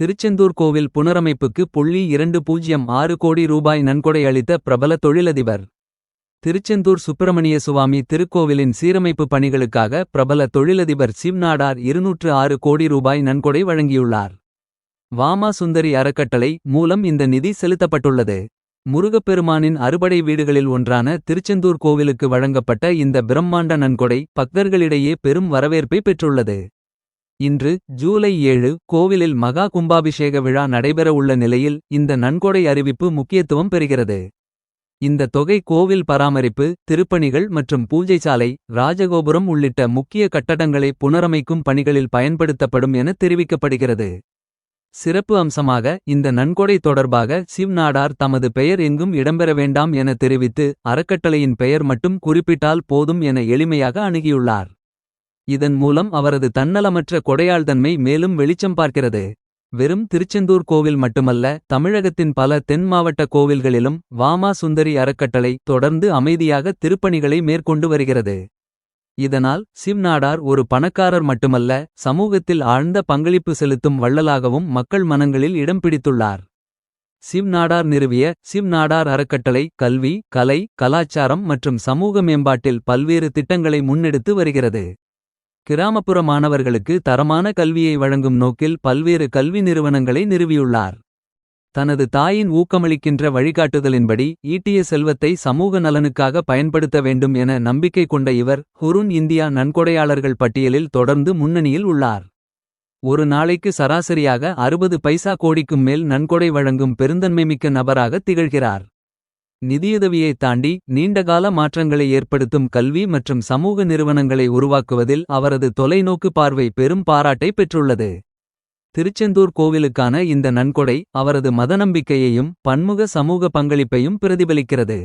திருச்செந்தூர் கோவில் புனரமைப்புக்கு புள்ளி இரண்டு பூஜ்ஜியம் ஆறு கோடி ரூபாய் நன்கொடை அளித்த பிரபல தொழிலதிபர். திருச்செந்தூர் சுப்பிரமணிய சுவாமி திருக்கோவிலின் சீரமைப்பு பணிகளுக்காக பிரபல தொழிலதிபர் சிவ் நாடார் இருநூற்று ஆறு கோடி ரூபாய் நன்கொடை வழங்கியுள்ளார். வாமா சுந்தரி அறக்கட்டளை மூலம் இந்த நிதி செலுத்தப்பட்டுள்ளது. முருகப்பெருமானின் அறுபடை வீடுகளில் ஒன்றான திருச்செந்தூர் கோவிலுக்கு வழங்கப்பட்ட இந்த பிரம்மாண்ட நன்கொடை பக்தர்களிடையே பெரும் வரவேற்பை பெற்றுள்ளது. இன்று ஜூலை ஏழு கோவிலில் மகா கும்பாபிஷேக விழா நடைபெறவுள்ள நிலையில் இந்த நன்கொடை அறிவிப்பு முக்கியத்துவம் பெறுகிறது. இந்த தொகை கோவில் பராமரிப்பு திருப்பணிகள் மற்றும் பூஜை சாலை ராஜகோபுரம் உள்ளிட்ட முக்கிய கட்டடங்களை புனரமைக்கும் பணிகளில் பயன்படுத்தப்படும் என தெரிவிக்கப்படுகிறது. சிறப்பு அம்சமாக இந்த நன்கொடை தொடர்பாக சிவ் நாடார் தமது பெயர் எங்கும் இடம்பெற வேண்டாம் என தெரிவித்து அறக்கட்டளையின் பெயர் மட்டும் குறிப்பிட்டால் போதும் என எளிமையாக அணுகியுள்ளார். இதன் மூலம் அவரது தன்னலமற்ற கொடையாள்தன்மை மேலும் வெளிச்சம் பார்க்கிறது. வெறும் திருச்செந்தூர் கோவில் மட்டுமல்ல தமிழகத்தின் பல தென் மாவட்ட கோவில்களிலும் வாமா சுந்தரி அறக்கட்டளை தொடர்ந்து அமைதியாக திருப்பணிகளை மேற்கொண்டு வருகிறது. இதனால் சிவ் நாடார் ஒரு பணக்காரர் மட்டுமல்ல சமூகத்தில் ஆழ்ந்த பங்களிப்பு செலுத்தும் வள்ளலாகவும் மக்கள் மனங்களில் இடம் பிடித்துள்ளார். சிவ்நாடார் நிறுவிய சிவ்நாடார் அறக்கட்டளை கல்வி கலை கலாச்சாரம் மற்றும் சமூக மேம்பாட்டில் பல்வேறு திட்டங்களை முன்னெடுத்து வருகிறது. கிராமப்புற மாணவர்களுக்கு தரமான கல்வியை வழங்கும் நோக்கில் பல்வேறு கல்வி நிறுவனங்களை நிறுவியுள்ளார். தனது தாயின் ஊக்கமளிக்கின்ற வழிகாட்டுதலின்படி ஈட்டிய செல்வத்தை சமூக நலனுக்காக பயன்படுத்த வேண்டும் என நம்பிக்கை கொண்ட இவர் ஹுருன் இந்தியா நன்கொடையாளர்கள் பட்டியலில் தொடர்ந்து முன்னணியில் உள்ளார். ஒரு நாளைக்கு சராசரியாக அறுபது பைசா கோடிக்கும் மேல் நன்கொடை வழங்கும் பெருந்தன்மைமிக்க நபராக திகழ்கிறார். நிதியுதவியைத் தாண்டி நீண்டகால மாற்றங்களை ஏற்படுத்தும் கல்வி மற்றும் சமூக நிறுவனங்களை உருவாக்குவதில் அவரது தொலைநோக்கு பார்வை பெரும் பாராட்டை பெற்றுள்ளது. திருச்செந்தூர் கோவிலுக்கான இந்த நன்கொடை அவரது மதநம்பிக்கையையும் பன்முக சமூக பங்களிப்பையும் பிரதிபலிக்கிறது.